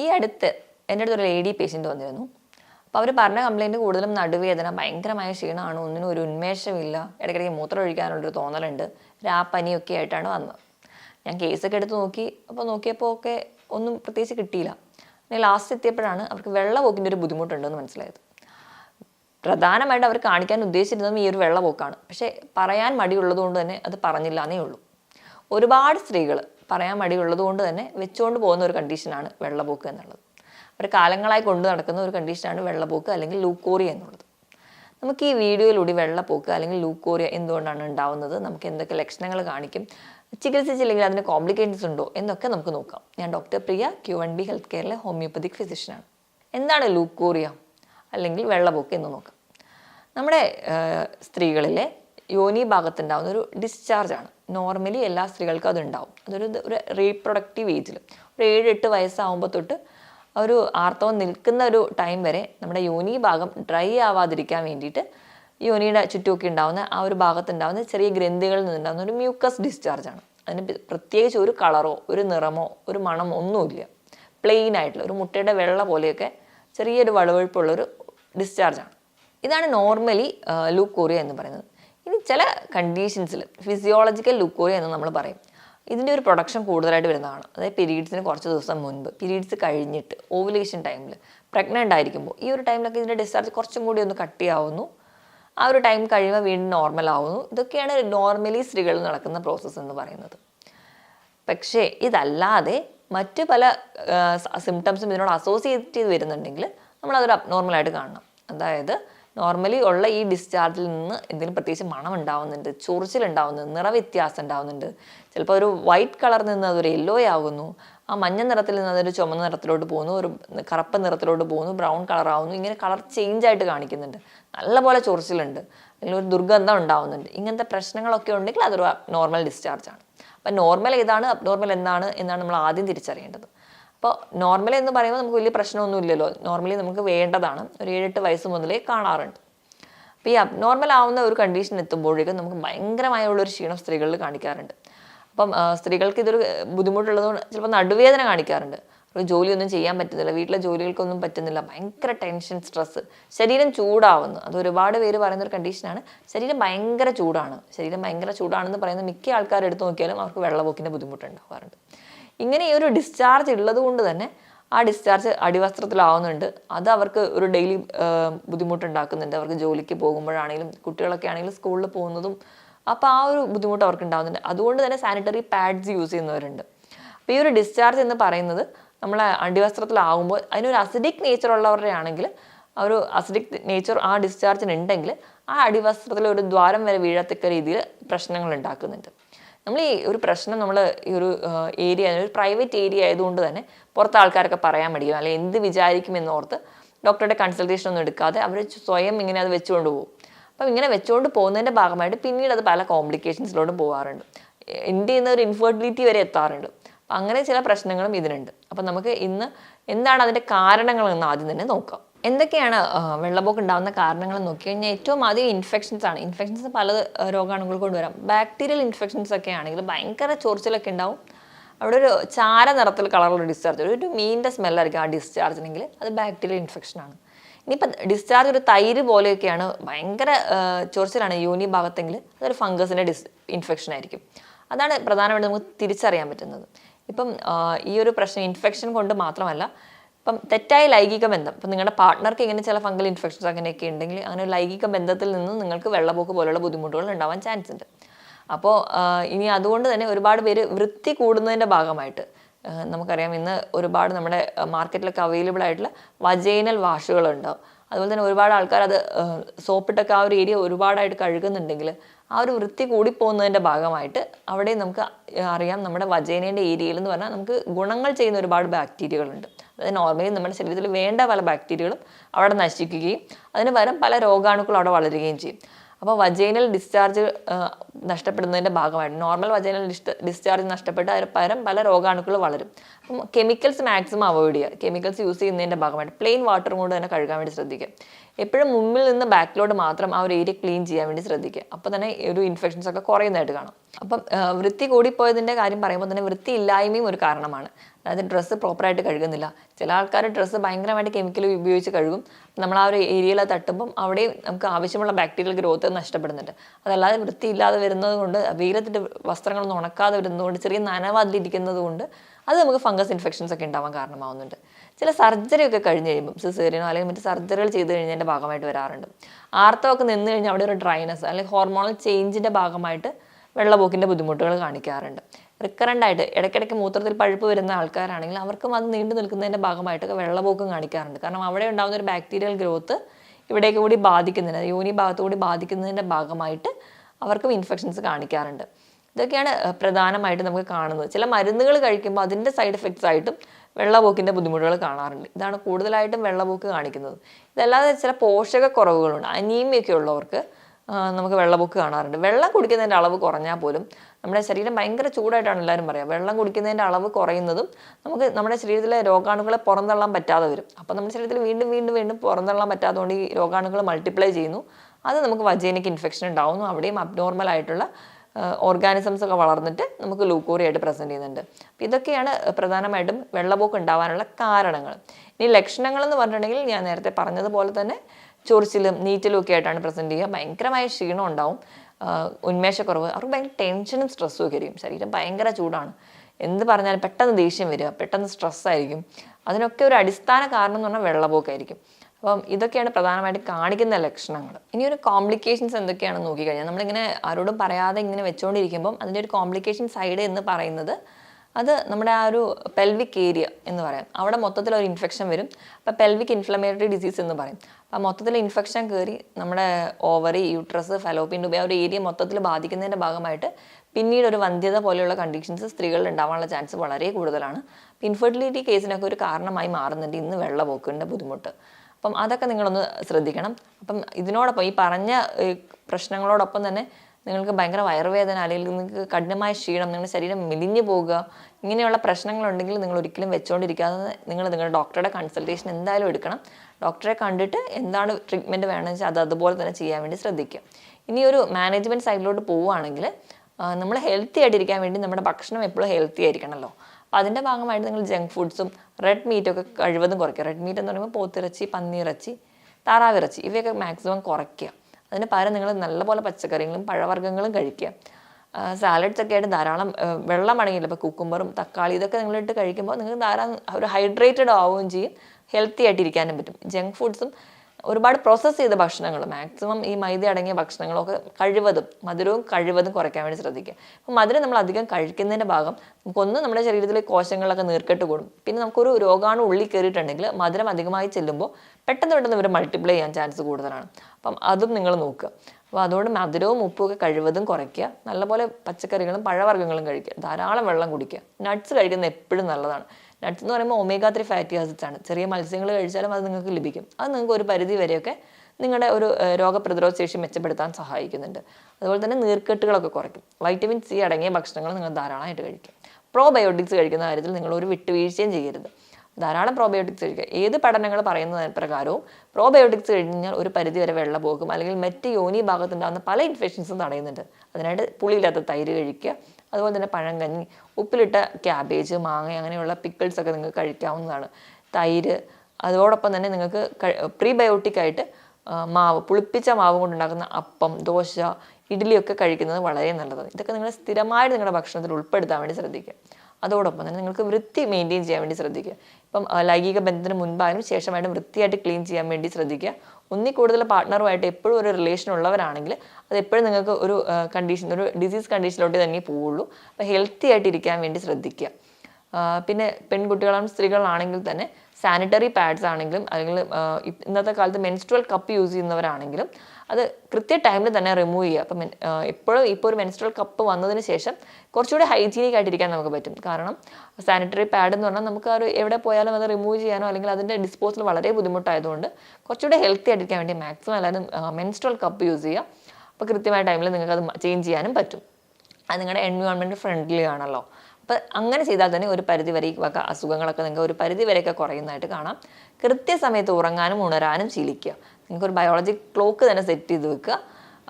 ഈ അടുത്ത് എന്റെ അടുത്തൊരു ലേഡി പേഷ്യന്റ് വന്നിരുന്നു. അപ്പോൾ അവർ പറഞ്ഞ കംപ്ലയിന്റ് കൂടുതലും നടുവേദന ഭയങ്കരമായ ക്ഷീണമാണ് ഒന്നിനും ഒരു ഉന്മേഷമില്ല. ഇടയ്ക്കിടയ്ക്ക് മൂത്രം ഒഴിക്കാനുള്ളൊരു തോന്നലുണ്ട് രാപ്പനിയൊക്കെ ആയിട്ടാണ് വന്നത്. ഞാൻ കേസൊക്കെ എടുത്ത് നോക്കി. അപ്പോൾ നോക്കിയപ്പോൾ ഒക്കെ ഒന്നും പ്രത്യേകിച്ച് കിട്ടിയില്ല. പിന്നെ ലാസ്റ്റ് എത്തിയപ്പോഴാണ് അവർക്ക് വെള്ളപോക്കിന്റെ ഒരു ബുദ്ധിമുട്ടുണ്ടെന്ന് മനസ്സിലായത്. പ്രധാനമായിട്ട് അവർ കാണിക്കാൻ ഉദ്ദേശിച്ചിരുന്നതും ഈ ഒരു വെള്ളപോക്കാണ്. പക്ഷേ പറയാൻ മടിയുള്ളതുകൊണ്ട് തന്നെ അത് പറഞ്ഞില്ല എന്നേ ഉള്ളൂ. ഒരുപാട് സ്ത്രീകൾ പറയാൻ മടിയുള്ളത് കൊണ്ട് തന്നെ വെച്ചുകൊണ്ട് പോകുന്ന ഒരു കണ്ടീഷനാണ് വെള്ളപോക്ക് എന്നുള്ളത്. അവർ കാലങ്ങളായി കൊണ്ടു നടക്കുന്ന ഒരു കണ്ടീഷനാണ് വെള്ളപോക്ക് അല്ലെങ്കിൽ ലൂക്കോറിയ എന്നുള്ളത്. നമുക്ക് ഈ വീഡിയോയിലൂടെ വെള്ളപ്പൂക്ക് അല്ലെങ്കിൽ ലൂക്കോറിയ എന്തുകൊണ്ടാണ് ഉണ്ടാവുന്നത്? നമുക്ക് എന്തൊക്കെ ലക്ഷണങ്ങൾ കാണിക്കും? ചികിത്സിച്ചില്ലെങ്കിൽ അതിന് കോംപ്ലിക്കേഷൻസ് ഉണ്ടോ? എന്നൊക്കെ നമുക്ക് നോക്കാം. ഞാൻ doctor Priya Q N B health കെയറിലെ homoeopathic ഫിസിഷ്യനാണ് എന്താണ് ലൂക്കോറിയ അല്ലെങ്കിൽ വെള്ളപ്പൊക്ക് എന്ന് നോക്കാം. നമ്മുടെ സ്ത്രീകളിലെ യോനി ഭാഗത്തുണ്ടാകുന്ന ഒരു ഡിസ്ചാർജ് ആണ്. നോർമലി എല്ലാ സ്ത്രീകൾക്കും അതുണ്ടാവും. അതൊരു ഒരു റീപ്രൊഡക്റ്റീവ് ഏജിൽ ഒരു ഏഴ് എട്ട് വയസ്സാകുമ്പോൾ തൊട്ട് ഒരു ആർത്തവം നിൽക്കുന്ന ഒരു ടൈം വരെ നമ്മുടെ യോനി ഭാഗം ഡ്രൈ ആവാതിരിക്കാൻ വേണ്ടിയിട്ട് യോനിയുടെ ചുറ്റുമൊക്കെ ഉണ്ടാകുന്ന ആ ഒരു ഭാഗത്തുണ്ടാകുന്ന ചെറിയ ഗ്രന്ഥികളിൽ നിന്നുണ്ടാകുന്ന ഒരു മ്യൂക്കസ് ഡിസ്ചാർജാണ് അതിന് പ്ര- പ്രത്യേകിച്ച് ഒരു കളറോ ഒരു നിറമോ ഒരു മണമോ ഒന്നുമില്ല. പ്ലെയിൻ ആയിട്ടുള്ള ഒരു മുട്ടയുടെ വെള്ള പോലെയൊക്കെ ചെറിയൊരു വളുവഴുപ്പുള്ളൊരു ഡിസ്ചാർജാണ് ഇതാണ് നോർമലി ലൂക്കോറിയ എന്ന് പറയുന്നത്. ചില കണ്ടീഷൻസിൽ ഫിസിയോളജിക്കൽ ലൂക്കോറിയ എന്ന് നമ്മൾ പറയും. ഇതിന്റെ ഒരു പ്രൊഡക്ഷൻ കൂടുതലായിട്ട് വരുന്നതാണ്. അതായത് പീരീഡ്സിന് കുറച്ച് ദിവസം മുൻപ് പീരീഡ്സ് കഴിഞ്ഞിട്ട് ഓവുലേഷൻ ടൈമിൽ പ്രഗ്നന്റ് ആയിരിക്കുമ്പോൾ ഈ ഒരു ടൈമിലൊക്കെ ഇതിന്റെ ഡിസ്ചാർജ് കുറച്ചും കൂടി ഒന്ന് കട്ടിയാവുന്നു ആ ഒരു ടൈം കഴിയുമ്പോൾ വീണ്ടും നോർമൽ ആവുന്നു. ഇതൊക്കെയാണ് നോർമലി സ്ത്രീകളിൽ നടക്കുന്ന പ്രോസസ്സ് എന്ന് പറയുന്നത്. പക്ഷേ ഇതല്ലാതെ മറ്റ് പല സിംറ്റംസും ഇതിനോട് അസോസിയേറ്റ് ചെയ്ത് വരുന്നുണ്ടെങ്കിൽ നമ്മളതൊരു അബ്നോർമലായിട്ട് കാണണം. അതായത് നോർമലി ഉള്ള ഈ ഡിസ്ചാർജിൽ നിന്ന് എന്തെങ്കിലും പ്രത്യേകിച്ച് മണം ഉണ്ടാവുന്നുണ്ട് ചൊറിച്ചിൽ ഉണ്ടാവുന്നുണ്ട് നിറവ്യത്യാസം ഉണ്ടാവുന്നുണ്ട്. ചിലപ്പോൾ ഒരു വൈറ്റ് കളറിൽ നിന്ന് അതൊരു യെല്ലോ ആകുന്നു ആ മഞ്ഞ നിറത്തിൽ നിന്ന് അതൊരു ചുമന്ന നിറത്തിലോട്ട് പോകുന്നു ഒരു കറുപ്പ് നിറത്തിലോട്ട് പോകുന്നു ബ്രൗൺ കളർ ആവുന്നു. ഇങ്ങനെ കളർ ചേഞ്ച് ആയിട്ട് കാണിക്കുന്നുണ്ട്. നല്ലപോലെ ചൊറിച്ചിലുണ്ട്. അല്ലെങ്കിൽ ഒരു ദുർഗന്ധം ഉണ്ടാവുന്നുണ്ട്. ഇങ്ങനത്തെ പ്രശ്നങ്ങളൊക്കെ ഉണ്ടെങ്കിൽ അതൊരു നോർമൽ ഡിസ്ചാർജ് ആണ്. അപ്പം നോർമൽ ഏതാണ് അബ്നോർമൽ എന്താണ് എന്നാണ് നമ്മൾ ആദ്യം തിരിച്ചറിയേണ്ടത്. അപ്പോൾ നോർമലി എന്ന് പറയുമ്പോൾ നമുക്ക് വലിയ പ്രശ്നമൊന്നും ഇല്ലല്ലോ നോർമലി നമുക്ക് വേണ്ടതാണ്. ഒരു ഏഴെട്ട് വയസ്സ് മുതലേ കാണാറുണ്ട്. അപ്പോൾ ഈ അബ്നോർമൽ ആവുന്ന ഒരു കണ്ടീഷൻ എത്തുമ്പോഴേക്കും നമുക്ക് ഭയങ്കരമായുള്ള ഒരു ക്ഷീണം സ്ത്രീകളിൽ കാണിക്കാറുണ്ട്. അപ്പം സ്ത്രീകൾക്ക് ഇതൊരു ബുദ്ധിമുട്ടുള്ളതുകൊണ്ട് ചിലപ്പോൾ നടുവേദന കാണിക്കാറുണ്ട്. ഒരു ജോലിയൊന്നും ചെയ്യാൻ പറ്റുന്നില്ല. വീട്ടിലെ ജോലികൾക്കൊന്നും പറ്റുന്നില്ല. ഭയങ്കര ടെൻഷൻ സ്ട്രെസ്സ് ശരീരം ചൂടാവുന്നു. അത് ഒരുപാട് പേര് പറയുന്ന ഒരു കണ്ടീഷനാണ് ശരീരം ഭയങ്കര ചൂടാണ്. ശരീരം ഭയങ്കര ചൂടാണെന്ന് പറയുന്ന മിക്ക ആൾക്കാരെടുത്ത് നോക്കിയാലും അവർക്ക് വെള്ളപ്പൊക്കിന്റെ ബുദ്ധിമുട്ടുണ്ടാവാറുണ്ട്. ഇങ്ങനെ ഈ ഒരു ഡിസ്ചാർജ് ഉള്ളത് കൊണ്ട് തന്നെ ആ ഡിസ്ചാർജ് അടിവസ്ത്രത്തിലാവുന്നുണ്ട്. അത് അവർക്ക് ഒരു ഡെയിലി ബുദ്ധിമുട്ടുണ്ടാക്കുന്നുണ്ട്. അവർക്ക് ജോലിക്ക് പോകുമ്പോഴാണെങ്കിലും കുട്ടികളൊക്കെ ആണെങ്കിലും സ്കൂളിൽ പോകുന്നതും അപ്പോൾ ആ ഒരു ബുദ്ധിമുട്ട് അവർക്ക് ഉണ്ടാകുന്നുണ്ട് അതുകൊണ്ട് തന്നെ സാനിറ്ററി പാഡ്സ് യൂസ് ചെയ്യുന്നവരുണ്ട്. അപ്പോൾ ഈ ഒരു ഡിസ്ചാർജ് എന്ന് പറയുന്നത് നമ്മളെ അടിവസ്ത്രത്തിലാവുമ്പോൾ അതിനൊരു അസിഡിക് നേച്ചർ ഉള്ളവരുടെ ആണെങ്കിൽ ഒരു അസിഡിക് നേച്ചർ ആ ഡിസ്ചാർജിന് ഉണ്ടെങ്കിൽ ആ അടിവസ്ത്രത്തിൽ ഒരു ദ്വാരം വരെ വീഴത്തക്ക രീതിയിൽ പ്രശ്നങ്ങൾ ഉണ്ടാക്കുന്നുണ്ട്. നമ്മൾ ഈ ഒരു പ്രശ്നം നമ്മൾ ഈ ഒരു ഏരിയ ഒരു പ്രൈവറ്റ് ഏരിയ ആയതുകൊണ്ട് തന്നെ പുറത്ത് ആൾക്കാരൊക്കെ പറയാൻ മടിയോ അല്ലെങ്കിൽ എന്ത് വിചാരിക്കും എന്നോർത്ത് ഡോക്ടറുടെ കൺസൾട്ടേഷൻ ഒന്നും എടുക്കാതെ അവർ സ്വയം ഇങ്ങനെ അത് വെച്ചുകൊണ്ട് പോകും. അപ്പം ഇങ്ങനെ വെച്ചുകൊണ്ട് പോകുന്നതിന്റെ ഭാഗമായിട്ട് പിന്നീട് അത് പല കോംപ്ലിക്കേഷൻസിലോട്ടും പോകാറുണ്ട്. എന്റെ ചെയ്യുന്ന ഒരു ഇൻഫെർട്ടിലിറ്റി വരെ എത്താറുണ്ട്. അങ്ങനെ ചില പ്രശ്നങ്ങളും ഇതിനുണ്ട്. അപ്പം നമുക്ക് ഇന്ന് എന്താണ് അതിന്റെ കാരണങ്ങളെന്ന് ആദ്യം തന്നെ നോക്കാം. എന്തൊക്കെയാണ് വെള്ളപ്പൊക്കം ഉണ്ടാകുന്ന കാരണങ്ങൾ എന്ന് നോക്കി കഴിഞ്ഞാൽ ഏറ്റവും ആദ്യം ഇൻഫെക്ഷൻസ് ആണ്. ഇൻഫെക്ഷൻസ് പല രോഗാണുങ്ങൾ കൊണ്ടുവരാം. ബാക്ടീരിയൽ ഇൻഫെക്ഷൻസ് ഒക്കെ ആണെങ്കിൽ ഭയങ്കര ചൊറിച്ചിലൊക്കെ ഉണ്ടാവും. അവിടെ ഒരു ചാര നിറത്തിൽ കളറുള്ള ഡിസ്ചാർജ് ഒരു മീനിന്റെ സ്മെല്ലായിരിക്കും ആ ഡിസ്ചാർജിനെങ്കിൽ അത് ബാക്ടീരിയൽ ഇൻഫെക്ഷൻ ആണ്. ഇനിയിപ്പോൾ ഡിസ്ചാർജ് ഒരു തൈര് പോലെയൊക്കെയാണ് ഭയങ്കര ചൊറിച്ചിലാണ് യൂനി ഭാഗത്തെങ്കിൽ അതൊരു ഫംഗസിന്റെ ഡിസ് ഇൻഫെക്ഷൻ ആയിരിക്കും. അതാണ് പ്രധാനമായിട്ട് നമുക്ക് തിരിച്ചറിയാൻ പറ്റുന്നത്. ഇപ്പം ഈ ഒരു പ്രശ്നം ഇൻഫെക്ഷൻ കൊണ്ട് മാത്രമല്ല ഇപ്പം തെറ്റായ ലൈംഗിക ബന്ധം. ഇപ്പം നിങ്ങളുടെ പാർട്ട്ണർക്ക് ഇങ്ങനെ ചില ഫംഗൽ ഇൻഫെക്ഷൻസ് അങ്ങനെയൊക്കെ ഉണ്ടെങ്കിൽ അങ്ങനെ ഒരു ലൈംഗിക ബന്ധത്തിൽ നിന്ന് നിങ്ങൾക്ക് വെള്ളപ്പൊക്ക് പോലുള്ള ബുദ്ധിമുട്ടുകൾ ഉണ്ടാവാൻ ചാൻസ് ഉണ്ട്. അപ്പോൾ ഇനി അതുകൊണ്ട് തന്നെ ഒരുപാട് പേര് വൃത്തി കൂടുന്നതിന്റെ ഭാഗമായിട്ട് നമുക്കറിയാം ഇന്ന് ഒരുപാട് നമ്മുടെ മാർക്കറ്റിലൊക്കെ അവൈലബിൾ ആയിട്ടുള്ള വജൈനൽ വാഷുകളുണ്ടാവും അതുപോലെ തന്നെ ഒരുപാട് ആൾക്കാർ അത് സോപ്പിട്ടൊക്കെ ആ ഒരു ഏരിയ ഒരുപാടായിട്ട് കഴുകുന്നുണ്ടെങ്കിൽ ആ ഒരു വൃത്തി കൂടിപ്പോകുന്നതിന്റെ ഭാഗമായിട്ട് അവിടെ നമുക്ക് അറിയാം നമ്മുടെ വജൈനേന്റെ ഏരിയയിൽ എന്ന് പറഞ്ഞാൽ നമുക്ക് ഗുണങ്ങൾ ചെയ്യുന്ന ഒരുപാട് ബാക്ടീരിയകളുണ്ട് നോർമലി നമ്മുടെ ശരീരത്തിൽ വേണ്ട പല ബാക്ടീരിയകളും അവിടെ നശിക്കുകയും അതിന് പകരം പല രോഗാണുക്കളും അവിടെ വളരുകയും ചെയ്യും. അപ്പോൾ വജൈനൽ ഡിസ്ചാർജ് നഷ്ടപ്പെടുന്നതിന്റെ ഭാഗമായിട്ട് നോർമൽ വജൈനൽ ഡിസ്ചാർജ് നഷ്ടപ്പെട്ട് അതിന് പകരം പല രോഗാണുക്കൾ വളരും. അപ്പം കെമിക്കൽസ് മാക്സിമം അവോയ്ഡ് ചെയ്യുക. കെമിക്കൽസ് യൂസ് ചെയ്യുന്നതിന്റെ ഭാഗമായിട്ട് പ്ലെയിൻ വാട്ടർ കൊണ്ട് തന്നെ കഴുകാൻ വേണ്ടി ശ്രദ്ധിക്കുക. എപ്പോഴും മുമ്പിൽ നിന്ന് ബാക്കിലോട്ട് മാത്രം ആ ഒരു ഏരിയ ക്ലീൻ ചെയ്യാൻ വേണ്ടി ശ്രദ്ധിക്കുക. അപ്പോൾ തന്നെ ഒരു ഇൻഫെക്ഷൻസ് ഒക്കെ കുറയുന്നതായിട്ട് കാണാം. അപ്പം വൃത്തി കൂടിപ്പോയതിന്റെ കാര്യം പറയുമ്പോൾ തന്നെ വൃത്തി ഇല്ലായ്മയും ഒരു കാരണമാണ്. അതായത് ഡ്രസ്സ് പ്രോപ്പറായിട്ട് കഴുകുന്നില്ല. ചില ആൾക്കാർ ഡ്രസ്സ് ഭയങ്കരമായിട്ട് കെമിക്കൽ ഉപയോഗിച്ച് കഴുകും. നമ്മൾ ആ ഒരു ഏരിയയിൽ തട്ടുമ്പം അവിടെയും നമുക്ക് ആവശ്യമുള്ള ബാക്ടീരിയൽ ഗ്രോത്ത് നഷ്ടപ്പെടുന്നുണ്ട്. അതല്ലാതെ വൃത്തിയില്ലാതെ വരുന്നത് കൊണ്ട് വെയിലത്തിന്റെ വസ്ത്രങ്ങളൊന്നും ഉണക്കാതെ വരുന്നതുകൊണ്ട് ചെറിയ നനവാതിരിക്കുന്നത് കൊണ്ട് അത് നമുക്ക് ഫംഗസ് ഇൻഫെക്ഷൻസ് ഒക്കെ ഉണ്ടാവാൻ കാരണമാവുന്നുണ്ട്. ചില സർജറി ഒക്കെ കഴിഞ്ഞ് കഴിയുമ്പം സിസേറിയനോ അല്ലെങ്കിൽ മറ്റ് സർജറികൾ ചെയ്ത് കഴിഞ്ഞതിന്റെ ഭാഗമായിട്ട് വരാറുണ്ട്. ആർത്തവൊക്കെ നിന്ന് കഴിഞ്ഞാൽ അവിടെ ഒരു ഡ്രൈനസ് അല്ലെങ്കിൽ ഹോർമോണൽ ചേഞ്ചിന്റെ ഭാഗമായിട്ട് വെള്ളപോക്കിന്റെ ബുദ്ധിമുട്ടുകൾ കാണിക്കാറുണ്ട്. റിക്കറന്റ് ആയിട്ട് ഇടയ്ക്കിടയ്ക്ക് മൂത്രത്തിൽ പഴുപ്പ് വരുന്ന ആൾക്കാരാണെങ്കിൽ അവർക്കും അത് നീണ്ടു നിൽക്കുന്നതിന്റെ ഭാഗമായിട്ടൊക്കെ വെള്ളപ്പൊക്കം കാണിക്കാറുണ്ട്. കാരണം അവിടെ ഉണ്ടാകുന്ന ഒരു ബാക്ടീരിയൽ ഗ്രോത്ത് ഇവിടേക്ക് കൂടി ബാധിക്കുന്നതിന് യോനി ഭാഗത്തു കൂടി ബാധിക്കുന്നതിന്റെ ഭാഗമായിട്ട് അവർക്കും ഇൻഫെക്ഷൻസ് കാണിക്കാറുണ്ട്. ഇതൊക്കെയാണ് പ്രധാനമായിട്ട് നമുക്ക് കാണുന്നത്. ചില മരുന്നുകൾ കഴിക്കുമ്പോൾ അതിന്റെ സൈഡ് എഫക്ട്സ് ആയിട്ടും വെള്ളപോക്കിന്റെ ബുദ്ധിമുട്ടുകൾ കാണാറുണ്ട്. ഇതാണ് കൂടുതലായിട്ടും വെള്ളപോക്ക് കാണിക്കുന്നത്. ഇതല്ലാതെ ചില പോഷകക്കുറവുകളുണ്ട്. അനീമിയൊക്കെ ഉള്ളവർക്ക് നമുക്ക് വെള്ളപ്പൊക്ക് കാണാറുണ്ട്. വെള്ളം കുടിക്കുന്നതിന്റെ അളവ് കുറഞ്ഞാൽ പോലും നമ്മുടെ ശരീരം ഭയങ്കര ചൂടായിട്ടാണ് എല്ലാവരും പറയുക വെള്ളം കുടിക്കുന്നതിന്റെ അളവ് കുറയുന്നതും നമുക്ക് നമ്മുടെ ശരീരത്തിലെ രോഗാണുക്കളെ പുറന്തള്ളാൻ പറ്റാതെ വരും. അപ്പോൾ നമ്മുടെ ശരീരത്തിൽ വീണ്ടും വീണ്ടും വീണ്ടും പുറന്തള്ളാൻ പറ്റാത്തതുകൊണ്ട് ഈ രോഗാണുക്കൾ മൾട്ടിപ്ലൈ ചെയ്യുന്നു. അത് നമുക്ക് വജേനിക്ക് ഇൻഫെക്ഷൻ ഉണ്ടാവുന്നു. അവിടെയും അബ്നോർമൽ ആയിട്ടുള്ള ഓർഗാനിസംസ് ഒക്കെ വളർന്നിട്ട് നമുക്ക് ലൂക്കോറി ആയിട്ട് പ്രസന്റ് ചെയ്യുന്നുണ്ട്. അപ്പോൾ ഇതൊക്കെയാണ് പ്രധാനമായിട്ടും വെള്ളപ്പൊക്കം ഉണ്ടാവാനുള്ള കാരണങ്ങൾ. ഇനി ലക്ഷണങ്ങൾ എന്ന് പറഞ്ഞിട്ടുണ്ടെങ്കിൽ ഞാൻ നേരത്തെ പറഞ്ഞതുപോലെ തന്നെ ചൊറിച്ചിലും നീറ്റലും ഒക്കെ ആയിട്ടാണ് പ്രസന്റ് ചെയ്യുക. ഭയങ്കരമായ ക്ഷീണം ഉണ്ടാവും. ഉന്മേഷക്കുറവ് അവർക്ക് ഭയങ്കര ടെൻഷനും സ്ട്രെസ്സും ഒക്കെ ആയിരിക്കും ശരീരം ഭയങ്കര ചൂടാണ്. എന്ത് പറഞ്ഞാലും പെട്ടെന്ന് ദേഷ്യം വരിക പെട്ടെന്ന് സ്ട്രെസ്സായിരിക്കും അതിനൊക്കെ ഒരു അടിസ്ഥാന കാരണം എന്ന് പറഞ്ഞാൽ വെള്ളപോക്കായിരിക്കും അപ്പം ഇതൊക്കെയാണ് പ്രധാനമായിട്ട് കാണിക്കുന്ന ലക്ഷണങ്ങൾ. ഇനി ഒരു കോംപ്ലിക്കേഷൻസ് എന്തൊക്കെയാണെന്ന് നോക്കിക്കഴിഞ്ഞാൽ നമ്മളിങ്ങനെ ആരോടും പറയാതെ ഇങ്ങനെ വെച്ചുകൊണ്ടിരിക്കുമ്പം അതിന്റെ ഒരു കോംപ്ലിക്കേഷൻ സൈഡ് എന്ന് പറയുന്നത് അത് നമ്മുടെ ആ ഒരു പെൽവിക് ഏരിയ എന്ന് പറയാം. അവിടെ മൊത്തത്തിൽ ഒരു ഇൻഫെക്ഷൻ വരും. അപ്പോൾ പെൽവിക് ഇൻഫ്ലമേറ്ററി ഡിസീസ് എന്ന് പറയും. അപ്പോൾ മൊത്തത്തിൽ ഇൻഫെക്ഷൻ കയറി നമ്മുടെ ഓവറി യൂട്രസ് ഫലോപ്പിൻ ട്യൂബ് ആ ഒരു ഏരിയ മൊത്തത്തിൽ ബാധിക്കുന്നതിന്റെ ഭാഗമായിട്ട് പിന്നീട് ഒരു വന്ധ്യത പോലെയുള്ള കണ്ടീഷൻസ് സ്ത്രീകളിൽ ഉണ്ടാവാനുള്ള ചാൻസ് വളരെ കൂടുതലാണ്. ഇൻഫെർട്ടിലിറ്റി കേസിനൊക്കെ ഒരു കാരണമായി മാറുന്നുണ്ട്. ഇന്ന് വെള്ളപോക്കിന്റെ ബുദ്ധിമുട്ട്. അപ്പം അതൊക്കെ നിങ്ങളൊന്ന് ശ്രദ്ധിക്കണം. അപ്പം ഇതിനോടൊപ്പം ഈ പറഞ്ഞ പ്രശ്നങ്ങളോടൊപ്പം തന്നെ നിങ്ങൾക്ക് ഭയങ്കര വയറുവേദന അല്ലെങ്കിൽ നിങ്ങൾക്ക് കഠിനമായ ക്ഷീണം നിങ്ങളുടെ ശരീരം മെലിഞ്ഞു പോകുക ഇങ്ങനെയുള്ള പ്രശ്നങ്ങളുണ്ടെങ്കിൽ നിങ്ങൾ ഒരിക്കലും വെച്ചുകൊണ്ടിരിക്കാതെ നിങ്ങൾ നിങ്ങളുടെ ഡോക്ടറുടെ കൺസൾട്ടേഷൻ എന്തായാലും എടുക്കണം. ഡോക്ടറെ കണ്ടിട്ട് എന്താണ് ട്രീറ്റ്മെന്റ് വേണമെന്ന് വെച്ചാൽ അത് അതുപോലെ തന്നെ ചെയ്യാൻ വേണ്ടി ശ്രദ്ധിക്കുക. ഇനി ഒരു മാനേജ്മെന്റ് സൈഡിലോട്ട് പോവുകയാണെങ്കിൽ നമ്മൾ ഹെൽത്തി ആയിട്ടിരിക്കാൻ വേണ്ടി നമ്മുടെ ഭക്ഷണം എപ്പോഴും ഹെൽത്തി ആയിരിക്കണമല്ലോ. അപ്പോൾ അതിന്റെ ഭാഗമായിട്ട് നിങ്ങൾ ജങ്ക് ഫുഡ്സും റെഡ് മീറ്റൊക്കെ കഴിവതും കുറയ്ക്കുക. റെഡ് മീറ്റ് എന്ന് പറയുമ്പോൾ പോത്തിറച്ചി പന്നിയിറച്ചി താറാവിറച്ചി ഇവയൊക്കെ മാക്സിമം കുറയ്ക്കുക. അതിന് പകരം നിങ്ങൾ നല്ലപോലെ പച്ചക്കറികളും പഴവർഗങ്ങളും കഴിക്കുക. സാലഡ്സ് ഒക്കെ ആയിട്ട് ധാരാളം വെള്ളം അടങ്ങിയില്ല. ഇപ്പോൾ കുക്കുമ്പറും തക്കാളി ഇതൊക്കെ നിങ്ങളിട്ട് കഴിക്കുമ്പോൾ നിങ്ങൾക്ക് ധാരാളം ഒരു ഹൈഡ്രേറ്റഡ് ആവുകയും ചെയ്യും. ഹെൽത്തി ആയിട്ട് ഇരിക്കാനും പറ്റും ജങ്ക് ഫുഡ്സും ഒരുപാട് പ്രോസസ്സ് ചെയ്ത ഭക്ഷണങ്ങൾ മാക്സിമം ഈ മൈദ അടങ്ങിയ ഭക്ഷണങ്ങളൊക്കെ കഴിവതും മധുരവും കഴിവതും കുറയ്ക്കാൻ വേണ്ടി ശ്രദ്ധിക്കുക. അപ്പോൾ മധുരം നമ്മൾ അധികം കഴിക്കുന്നതിന്റെ ഭാഗം നമുക്കൊന്ന് നമ്മുടെ ശരീരത്തിലെ കോശങ്ങളൊക്കെ നീർക്കെട്ട് കൂടും. പിന്നെ നമുക്കൊരു രോഗാണു ഉള്ളിൽ കയറിയിട്ടുണ്ടെങ്കിൽ മധുരം അധികമായി ചെല്ലുമ്പോൾ പെട്ടെന്ന് പെട്ടെന്ന് ഇവർ മൾട്ടിപ്ലൈ ചെയ്യാൻ ചാൻസ് കൂടുതലാണ്. അപ്പം അതും നിങ്ങൾ നോക്കുക. അപ്പോൾ അതുകൊണ്ട് മധുരവും ഉപ്പും ഒക്കെ കഴിവതും കുറയ്ക്കുക. നല്ലപോലെ പച്ചക്കറികളും പഴവർഗങ്ങളും കഴിക്കുക. ധാരാളം വെള്ളം കുടിക്കുക. നട്ട്സ് കഴിക്കുന്നത് എപ്പോഴും നല്ലതാണ്. നട്ട്സ് എന്ന് പറയുമ്പോൾ ഒമേഗ ത്രീ ഫാറ്റി ആസിഡ്സ് ആണ്. ചെറിയ മത്സ്യങ്ങൾ കഴിച്ചാലും അത് നിങ്ങൾക്ക് ലഭിക്കും. അത് നിങ്ങൾക്ക് ഒരു പരിധി വരെയൊക്കെ നിങ്ങളുടെ ഒരു രോഗപ്രതിരോധ ശേഷി മെച്ചപ്പെടുത്താൻ സഹായിക്കുന്നുണ്ട്. അതുപോലെ തന്നെ നീർക്കെട്ടുകളൊക്കെ കുറയ്ക്കും. വൈറ്റമിൻ സി അടങ്ങിയ ഭക്ഷണങ്ങൾ നിങ്ങൾ ധാരാളമായിട്ട് കഴിക്കും. പ്രോബയോട്ടിക്സ് കഴിക്കുന്ന കാര്യത്തിൽ നിങ്ങൾ ഒരു വിട്ടുവീഴ്ചയും ചെയ്യരുത്. ധാരാളം പ്രോബയോട്ടിക്സ് കഴിക്കുക ഏത് പഠനങ്ങൾ പറയുന്ന പ്രകാരവും പ്രോബയോട്ടിക്സ് കഴിഞ്ഞാൽ ഒരു പരിധി വരെ വെള്ളപോക്കും അല്ലെങ്കിൽ മറ്റ് യോനി ഭാഗത്തുണ്ടാകുന്ന പല ഇൻഫെക്ഷൻസും തടയുന്നുണ്ട്. അതിനായിട്ട് പുളിയില്ലാത്ത തൈര് കഴിക്കുക. അതുപോലെ തന്നെ പഴങ്കഞ്ഞി ഉപ്പിലിട്ട ക്യാബേജ് മാങ്ങ അങ്ങനെയുള്ള പിക്കിൾസ് ഒക്കെ നിങ്ങൾക്ക് കഴിക്കാവുന്നതാണ്. തൈര് അതോടൊപ്പം തന്നെ നിങ്ങൾക്ക് പ്രീബയോട്ടിക് ആയിട്ട് മാവ് പുളിപ്പിച്ച മാവ് കൊണ്ടുണ്ടാക്കുന്ന അപ്പം ദോശ ഇഡ്ഡലിയൊക്കെ കഴിക്കുന്നത് വളരെ നല്ലതാണ്. ഇതൊക്കെ നിങ്ങൾ സ്ഥിരമായിട്ട് നിങ്ങളുടെ ഭക്ഷണത്തിൽ ഉൾപ്പെടുത്താൻ വേണ്ടി ശ്രദ്ധിക്കുക. അതോടൊപ്പം തന്നെ നിങ്ങൾക്ക് വൃത്തി മെയിന്റെയിൻ ചെയ്യാൻ വേണ്ടി ശ്രദ്ധിക്കുക. ഇപ്പം ലൈംഗിക ബന്ധത്തിന് മുൻപായാലും ശേഷമായിട്ടും വൃത്തിയായിട്ട് ക്ലീൻ ചെയ്യാൻ വേണ്ടി ശ്രദ്ധിക്കുക. ഒന്നിൽ കൂടുതൽ പാർട്ട്ണറുമായിട്ട് എപ്പോഴും ഒരു റിലേഷൻ ഉള്ളവരാണെങ്കിൽ അത് എപ്പോഴും നിങ്ങൾക്ക് ഒരു കണ്ടീഷൻ ഒരു ഡിസീസ് കണ്ടീഷനിലോട്ട് തന്നെ പോവുള്ളൂ. അപ്പോൾ ഹെൽത്തി ആയിട്ട് ഇരിക്കാൻ വേണ്ടി ശ്രദ്ധിക്കുക. പിന്നെ പെൺകുട്ടികളാണ് സ്ത്രീകളാണെങ്കിൽ തന്നെ സാനിറ്ററി പാഡ്സ് ആണെങ്കിലും അല്ലെങ്കിൽ ഇന്നത്തെ കാലത്ത് മെൻസ്ട്രൽ കപ്പ് യൂസ് ചെയ്യുന്നവരാണെങ്കിലും അത് കൃത്യ ടൈമിൽ തന്നെ റിമൂവ് ചെയ്യുക. അപ്പം എപ്പോഴും ഇപ്പോൾ ഒരു മെൻസ്ട്രൽ കപ്പ് വന്നതിന് ശേഷം കുറച്ചുകൂടി ഹൈജീനിക് ആയിട്ടിരിക്കാൻ നമുക്ക് പറ്റും. കാരണം സാനിറ്ററി പാഡ് എന്ന് പറഞ്ഞാൽ നമുക്ക് ആ ഒരു എവിടെ പോയാലും അത് റിമൂവ് ചെയ്യാനോ അല്ലെങ്കിൽ അതിന്റെ ഡിസ്പോസൽ വളരെ ബുദ്ധിമുട്ടായതുകൊണ്ട് കുറച്ചുകൂടി ഹെൽത്തി ആയിട്ടിരിക്കാൻ വേണ്ടി മാക്സിമം എല്ലാവരും മെൻസ്ട്രൽ കപ്പ് യൂസ് ചെയ്യുക. അപ്പോൾ കൃത്യമായ ടൈമിൽ നിങ്ങൾക്ക് അത് ചേഞ്ച് ചെയ്യാനും പറ്റും. അത് നിങ്ങളുടെ എൻവയോൺമെന്റ് ഫ്രണ്ട്ലി ആണല്ലോ. അപ്പോൾ അങ്ങനെ ചെയ്താൽ തന്നെ ഒരു പരിധി വരെ ഒക്കെ അസുഖങ്ങളൊക്കെ നിങ്ങൾക്ക് ഒരു പരിധി വരെയൊക്കെ കുറയുന്നതായിട്ട് കാണാം. കൃത്യസമയത്ത് ഉറങ്ങാനും ഉണരാനും ശീലിക്കുക. നിങ്ങൾക്കൊരു ബയോളജി ക്ലോക്ക് തന്നെ സെറ്റ് ചെയ്ത് വെക്കുക.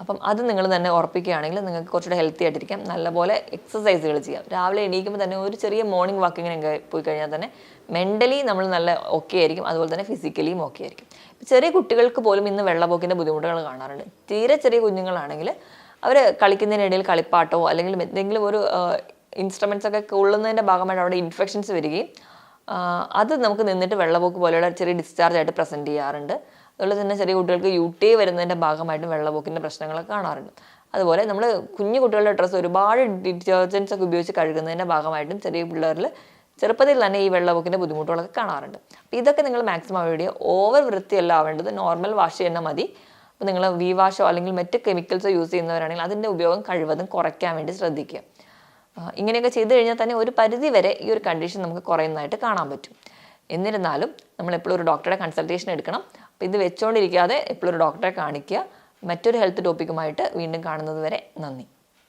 അപ്പം അത് നിങ്ങൾ തന്നെ ഉറപ്പിക്കുകയാണെങ്കിൽ നിങ്ങൾക്ക് കുറച്ചുകൂടെ ഹെൽത്തി ആയിട്ടിരിക്കാം. നല്ലപോലെ എക്സസൈസുകൾ ചെയ്യാം. രാവിലെ എണീക്കുമ്പോൾ തന്നെ ഒരു ചെറിയ മോർണിംഗ് വാക്കിങ്ങിനൊക്കെ പോയി കഴിഞ്ഞാൽ തന്നെ മെന്റലി നമ്മൾ നല്ല ഓക്കെ ആയിരിക്കും. അതുപോലെ തന്നെ ഫിസിക്കലിയും ഓക്കെ ആയിരിക്കും. ചെറിയ കുട്ടികൾക്ക് പോലും ഇന്ന് വെള്ളപ്പൊക്കിന്റെ ബുദ്ധിമുട്ടുകൾ കാണാറുണ്ട്. തീരെ ചെറിയ കുഞ്ഞുങ്ങളാണെങ്കിൽ അവർ കളിക്കുന്നതിനിടയിൽ കളിപ്പാട്ടോ അല്ലെങ്കിൽ എന്തെങ്കിലും ഒരു ഇൻസ്ട്രുമെൻസ് ഒക്കെ കൊള്ളുന്നതിന്റെ ഭാഗമായിട്ട് അവിടെ ഇൻഫെക്ഷൻസ് വരികയും അത് നമുക്ക് നിന്നിട്ട് വെള്ളപ്പൊക്ക് പോലെയുള്ള ചെറിയ ഡിസ്ചാർജ് ആയിട്ട് പ്രസന്റ് ചെയ്യാറുണ്ട്. അതുപോലെ തന്നെ ചെറിയ കുട്ടികൾക്ക് യു ടി വരുന്നതിന്റെ ഭാഗമായിട്ടും വെള്ളപ്പൊക്കിന്റെ പ്രശ്നങ്ങളൊക്കെ കാണാറുണ്ട്. അതുപോലെ നമ്മൾ കുഞ്ഞു കുട്ടികളുടെ ഡ്രസ്സ് ഒരുപാട് ഡിറ്റർജൻസ് ഒക്കെ ഉപയോഗിച്ച് കഴുകുന്നതിന്റെ ഭാഗമായിട്ടും ചെറിയ പിള്ളേരിൽ ചെറുപ്പത്തിൽ തന്നെ ഈ വെള്ളപ്പൊക്കിന്റെ ബുദ്ധിമുട്ടുകളൊക്കെ കാണാറുണ്ട്. അപ്പോൾ ഇതൊക്കെ നിങ്ങൾ മാക്സിമം അവയുടെ ഓവർ വൃത്തിയല്ല ആവേണ്ടത്. നോർമൽ വാഷ് തന്നെ മതി. അപ്പോൾ നിങ്ങൾ വി വാഷോ അല്ലെങ്കിൽ മറ്റ് കെമിക്കൽസോ യൂസ് ചെയ്യുന്നവരാണെങ്കിൽ അതിന്റെ ഉപയോഗം കഴിവതും കുറയ്ക്കാൻ വേണ്ടി ശ്രദ്ധിക്കുക. ഇങ്ങനെയൊക്കെ ചെയ്തു കഴിഞ്ഞാൽ തന്നെ ഒരു പരിധി വരെ ഈ ഒരു കണ്ടീഷൻ നമുക്ക് കുറയുന്നതായിട്ട് കാണാൻ പറ്റും. എന്നിരുന്നാലും നമ്മൾ എപ്പോഴും ഒരു ഡോക്ടറുടെ കൺസൾട്ടേഷൻ എടുക്കണം. അപ്പോൾ ഇത് വെച്ചുകൊണ്ടിരിക്കാതെ എപ്പോഴും ഒരു ഡോക്ടറെ കാണിക്കുക. മറ്റൊരു ഹെൽത്ത് ടോപ്പിക്കുമായിട്ട് വീണ്ടും കാണുന്നത് വരെ നന്ദി.